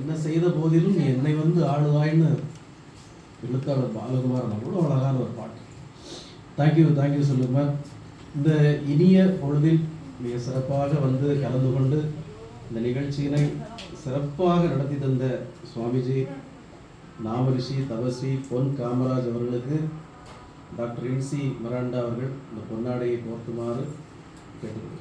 என்ன செய்த போதிலும் நீ என்னை வந்து ஆளுவாய்ன்னு எழுத்தாளர் பாலகுமாரன் அவ்வளோ அழகான ஒரு பாட்டு. தேங்க்யூ தேங்க்யூ சொல்லுமார் இந்த இனிய பொழுதில் மிக சிறப்பாக வந்து கலந்து கொண்டு இந்த நிகழ்ச்சியினை சிறப்பாக நடத்தி தந்த சுவாமிஜி நாமரிஷி தபஸ்வி பொன் காமராஜ் அவர்களுக்கு டாக்டர் இன்சி மிராண்டா அவர்கள் இந்த பொன்னாடையை போர்த்துமாறு கேட்டுக்கொள்கிறேன்.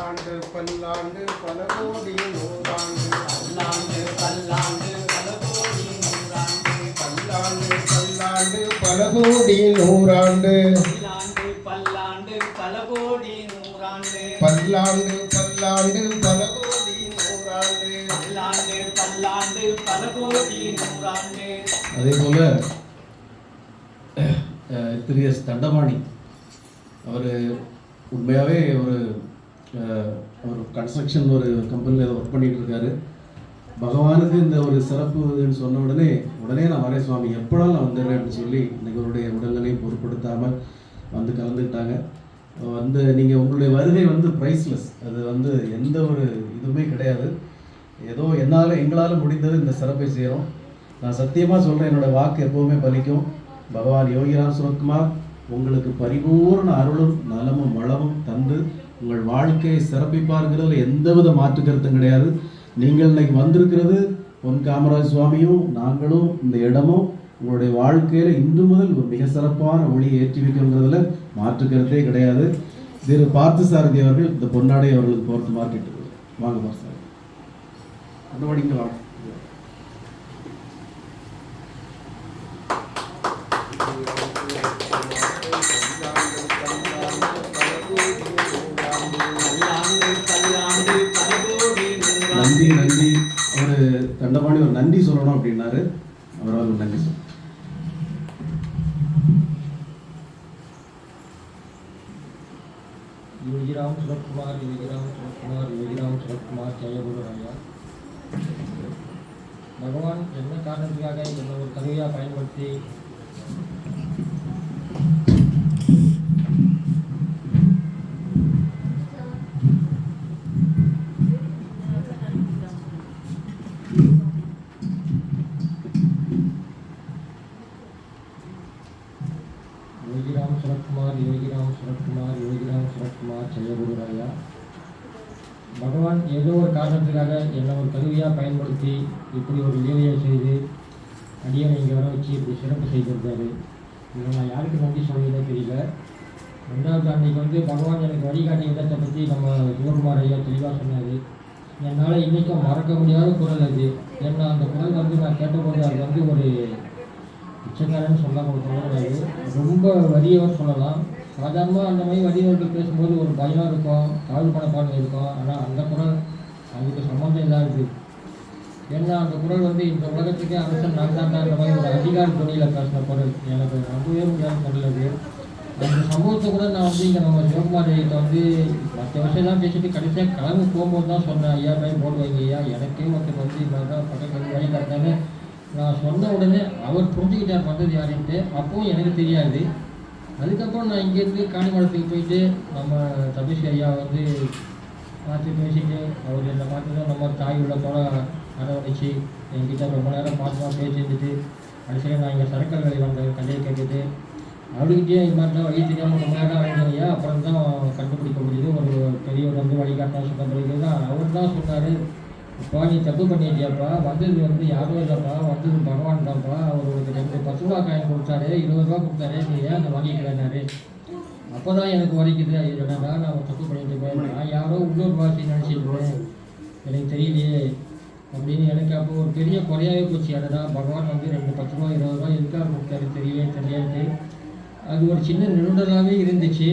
பல்லாண்டு பல்லாண்டு பல கோடி நூறாண்டு. பல்லாண்டு பல்லாண்டு பல கோடி நூறாண்டு. பல்லாண்டு பல்லாண்டு பல கோடி நூறாண்டு. பல்லாண்டு பல்லாண்டு பல கோடி நூறாண்டு. பல்லாண்டு பல்லாண்டு பல கோடி நூறாண்டு. பல்லாண்டு பல்லாண்டு பல கோடி நூறாண்டு. அதே போல் திரு எஸ் தண்டபாணி அவர் உண்மையாகவே ஒரு அவர் ஒரு கன்ஸ்ட்ரக்ஷன் ஒரு கம்பெனியில் ஒர்க் பண்ணிட்டு இருக்காரு. பகவானுக்கு இந்த ஒரு சிறப்பு இதுன்னு சொன்ன உடனே உடனே நான் வரேன் சுவாமி எப்படாலும் நான் வந்துடுறேன் அப்படின்னு சொல்லி இன்னைக்கு அவருடைய உடல்நிலையை பொருட்படுத்தாமல் வந்து கலந்துக்கிட்டாங்க. வந்து நீங்கள் உங்களுடைய வருகை வந்து ப்ரைஸ்லெஸ் அது வந்து எந்த ஒரு இதுவுமே கிடையாது. ஏதோ என்னால் எங்களால் முடிந்தது இந்த சிறப்பை செய்கிறோம் நான் சத்தியமாக சொல்கிறேன் என்னோடய வாக்கு எப்போவுமே பலிக்கும். பகவான் யோகிராம் சுரத்குமார் உங்களுக்கு பரிபூர்ண அருளும் நலமும் வளமும் தந்து உங்கள் வாழ்க்கையை சிறப்பிப்பாருங்கிறதுல எந்தவித மாற்று கருத்தும் கிடையாது. நீங்கள் இன்னைக்கு வந்திருக்கிறது பொன் காமராஜ் சுவாமியும் நாங்களும் இந்த இடமும் உங்களுடைய வாழ்க்கையில் இன்று முதல் ஒரு மிக சிறப்பான ஒளியை ஏற்றி வைக்கணுங்கிறதுல மாற்று கருத்தே கிடையாது. திரு பார்த்தசாரதி அவர்கள் இந்த பொன்னாடை அவர்களுக்கு போகிறது மார்க்கெட்டு வாங்க பார்த்தசாரதி அந்த வடிங்க வாங்க நன்றி சொல்லணும் அப்படின்னாரு அவர் அவருக்கு நன்றி சொல்ல योगीराम सुरत कुमार योगीराम सुरत कुमार योगीराम सुरत कुमार ஜெயகுரு ஐயா பகவான் என்ன காரணத்துக்காக என்ன ஒரு கருவியாக பயன்படுத்தி சுரத்குமார் யோகிராம் சுரத்குமார் யோகிராம் சுரத்குமார் ஜெயகுருராயா பகவான் ஏதோ ஒரு காரணத்துக்காக என்னை ஒரு கருவியாக பயன்படுத்தி இப்படி ஒரு லீலையை செய்து அடியனை இங்கே வர வச்சு இப்படி சிறப்பு செய்திருக்காரு இதை நான் யாருக்கு நன்றி சொல்வதே தெரியல. ரெண்டாவது அன்றைக்கி வந்து பகவான் எனக்கு வழிகாட்டி விதத்தை பற்றி நம்ம சிவகுமார் ஐயா தெளிவாக சொன்னார். என்னால் இன்றைக்கும் மறக்க முடியாத குரல் அது. ஏன்னா அந்த குரல் வந்து நான் கேட்டபோது அது வந்து ஒரு பிச்சைக்காரன்னு சொல்ல கிடையாது ரொம்ப வறியவர் சொல்லலாம். சாதாரணமாக அந்த மாதிரி வறியவர்கள் பேசும்போது ஒரு பயம் இருக்கும் தாழ்வு பணப்பாடு இருக்கும். ஆனால் அந்த குரல் அதுக்கு சம்மந்தம் இருக்குது ஏன்னா அந்த குரல் வந்து இந்த உலகத்துக்கே அரசன் நான் தான் அந்த மாதிரி ஒரு அதிகார துணியில் பேசின குரல். எனக்கு ரொம்பவே முடியாத குரல் அது. அந்த சம்பவத்தை கூட நான் வந்து இங்கே நம்ம சிவகுமார் ஐயத்தை வந்து மற்ற விஷயம்லாம் பேசிட்டு கடைசியாக கிளம்பி போகும்போது தான் சொன்னேன் ஐயா மாதிரி போடுவாங்க ஐயா. எனக்கே ஒருத்தர் வந்து இந்த தான் பக்கத்து வழி காட்டினாரு நான் சொன்ன உடனே அவர் புரிஞ்சுக்கிட்டார் பண்ணுறது யாருன்ட்டு அப்பவும் எனக்கு தெரியாது. அதுக்கப்புறம் நான் இங்கேருந்து காணிமடத்துக்கு போயிட்டு நம்ம தபிஷ் ஐயா வந்து பார்த்து பேசிட்டு அவர் என்னை பார்த்து தான் நம்ம தாய் உள்ளத்தோட அரவணைச்சு என்கிட்ட ரொம்ப நேரம் பார்த்துலாம் பேசிட்டு கடைசியில் நான் இங்கே சரக்கல் வேலை வந்த கதையை கேட்டுட்டு அவர்கிட்டயே இது மாதிரி தான் வழி தெரியாமல் ரொம்ப நேரம் அழைஞ்சையா அப்புறம் தான் கண்டுபிடிக்க முடியுது. ஒரு பெரியவர் வந்து வழிகாட்டினா சொன்ன பிறகு தான் அவர் தான் சொன்னார். அப்பா நீ தப்பு பண்ணிட்டியாப்பா? வந்தது வந்து யாரும் இல்லைப்பா வந்தது பகவான் தான்ப்பா. அவர் உனக்கு ரெண்டு பத்து ரூபா காயின் கொடுத்தாரு இருபது ரூபா கொடுத்தாரு நீ ஏன் அந்த வாங்கிக்கலனாரு அப்போ தான் எனக்கு ஐயோ என்னடா நான் தப்பு பண்ணிட்டு நான் யாரோ உள்ளூர் வாசி நினச்சிருக்கேன் எனக்கு தெரியலையே. அப்படின்னு எனக்கு அப்போ ஒரு பெரிய குறையாவே போச்சு. அடடா பகவான் வந்து ரெண்டு பத்து ரூபா இருபது ரூபா எதுக்காக கொடுத்தாரு தெரியவே தெரியாது. அது ஒரு சின்ன நிருடலாகவே இருந்துச்சு.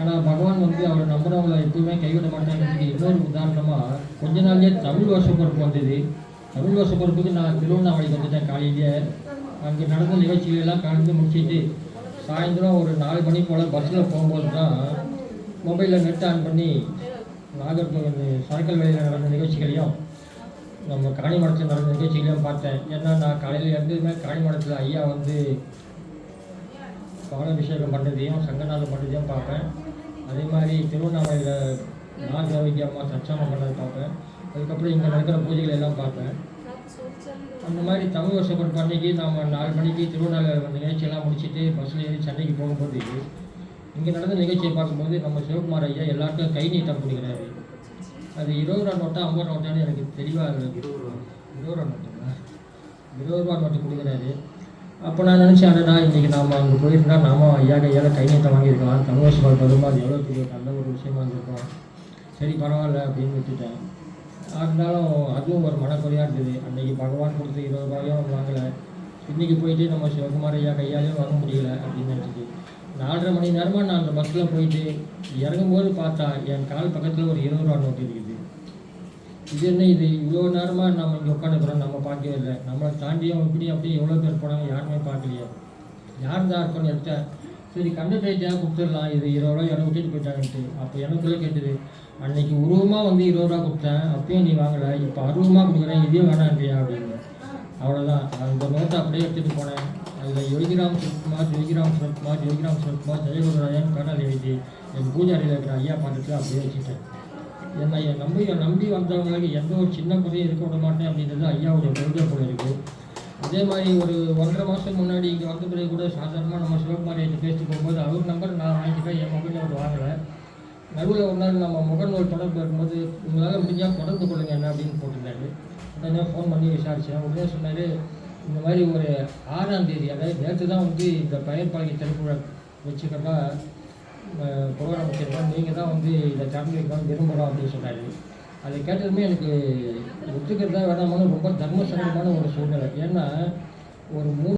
ஆனால் பகவான் வந்து அவர் நம்புறவங்களை எப்பவுமே கைவிட மாட்டாங்கிறதுக்கு இன்னொரு உதாரணமாக கொஞ்ச நாள்லயே தமிழ் வருஷ பொறுப்பு வந்தது. தமிழ் வருஷ பொறுப்புக்கு நான் திருவண்ணாமலைக்கு வந்துட்டேன் காலையிலேயே அங்கே நடந்த நிகழ்ச்சிகளெல்லாம் கலந்து முடிச்சிட்டு சாயந்தரம் ஒரு நாலு மணி போல் பஸ்ஸில் போகும்போது தான் மொபைலில் நெட் ஆன் பண்ணி நாகர்கோவில் சரக்கல் வேலையில் நடந்த நிகழ்ச்சிகளையும் நம்ம காணிமடத்தில் நடந்த நிகழ்ச்சிகளையும் பார்த்தேன். ஏன்னா நான் காலையில் இருந்ததுமே காணிமடத்தில் ஐயா வந்து பாலாபிஷேகம் பண்ணுறதையும் சங்கநாதம் பண்ணுறதையும் பார்ப்பேன். அதே மாதிரி திருவண்ணாமலையில் நாகரவிக்கு அம்மா சச்சாமம் பண்ணதை பார்ப்பேன். அதுக்கப்புறம் இங்கே நடக்கிற பூஜைகள் எல்லாம் பார்ப்பேன். அந்த மாதிரி தமிழ் வருஷப்பட்டு அன்னைக்கு நாம் நாலு மணிக்கு திருவண்ணாமலை நிகழ்ச்சியெல்லாம் முடிச்சுட்டு பஸ்ஸில் ஏறி சென்னைக்கு போகும்போது இங்கே நடந்த நிகழ்ச்சியை பார்க்கும்போது நம்ம சிவகுமார் ஐயா எல்லாருக்கும் கை நீட்டம் கொடுக்குறாரு அது இருபது ரூபா நோட்டா ஐம்பது நோட்டான்னு எனக்கு தெளிவாக இருபது ரூபா நோட்டுங்களா இருபது ரூபா நோட்டு கொடுக்குறாரு. அப்போ நான் நினச்சேன் அடடா இன்றைக்கி நாம் அங்கே போயிருந்தா நாம ஐயா கையால் கை நீட்டம் வாங்கியிருக்கலாம் தமிழ் வருஷம் அது எவ்வளோ பெரிய நல்ல ஒரு விஷயமா இருந்திருக்கும். சரி பரவாயில்ல அப்படின்னு விட்டுட்டேன். இருந்தாலும் அதுவும் ஒரு மனக்குறையாக இருந்தது. அன்றைக்கி பகவான் கொடுத்த இருபது ரூபாயும் வாங்கலை. இன்றைக்கி போயிட்டு நம்ம சிவகுமார் ஐயா கையாலையும் வாங்க முடியல அப்படின்னு நினச்சிட்டு நாலரை மணி நேரமாக நான் அந்த பஸ்ஸில் போயிட்டு இறங்கும்போது பார்த்தா என் கால் பக்கத்தில் ஒரு இருபது ரூபா நோட்டு இருக்குது. இது என்ன இது? இவ்வளோ நேரமாக நம்ம இங்கே உட்காந்துக்கிறோம் நம்ம பார்க்கவே இல்லை. நம்மளை தாண்டியும் இப்படி அப்படியே எவ்வளோ பேர் போனாங்க யாருமே பார்க்கலையே. யார் தான் இருக்கும்னு எடுத்தேன் சரி கண்டக்டர்கிட்ட கொடுத்துடலாம். இது இருபது ரூபா எனக்கு விட்டுட்டு போயிட்டாங்கன்ட்டு. அப்போ எனக்குள்ளே கேட்டது அன்னைக்கு உருவமாக வந்து இருபது ரூபா கொடுத்தேன் அப்பயும் நீ வாங்கலை. இப்போ அருவமாக கொடுக்குறேன் இதையும் வேணான்றியா? அப்படின்னு. அவ்வளோதான் அந்த நோட்டை அப்படியே எடுத்துகிட்டு போனேன். அதில் யோகிராம் சுரத்குமார் யோகிராம் சுரத்குமார் யோகிராம் சுரத்குமார் ஜெயகுருராயன் கடல் எழுதி என் பூஜாரியில் இருக்கிற ஐயா பாட்டத்தில் அப்படியே வச்சுட்டேன் என்னை என் நம்பி நம்பி வந்தவங்களுக்கு எந்த ஒரு சின்ன குறையும் இருக்க விட மாட்டேன் அப்படின்றது ஐயாவுடைய கொள்கை போல இருக்குது அதே மாதிரி ஒரு ஒன்றரை மாதம் முன்னாடி இங்கே வந்த பிறகு கூட சாதாரணமாக நம்ம சிவகுமார் ஐயா பேசிட்டு போகும்போது அவர் நம்பர் நான் வாங்கிக்கிட்டேன் என் மொபைல் நம்பர் வாங்கலை. நடுவில் ஒரு நாள் நம்ம முகநூல் தொடர்பு இருக்கும்போது உங்களால் முடிஞ்சால் தொடர்பு கொள்ளுங்க என்ன அப்படின்னு போட்டிருந்தாரு. உடனே ஃபோன் பண்ணி விசாரித்தேன் உடனே சொன்னார் இந்த மாதிரி ஒரு ஆறாம் தேதி அதாவது நேற்று தான் வந்து இந்த பயிர் பாகி திருக்குழ வச்சுக்கிறதா புரோகிராம் வச்சுருக்கோம். நீங்கள் தான் வந்து இதை திறந்து வைக்கணும்னு விரும்புகிறோம் அப்படின்னு சொன்னார். அதை கேட்டதுமே எனக்கு ஒத்துக்கிறதா வேணாமான்னு ரொம்ப தர்ம சங்கடமான ஒரு சூழ்நிலை. ஏன்னா ஒரு மூணு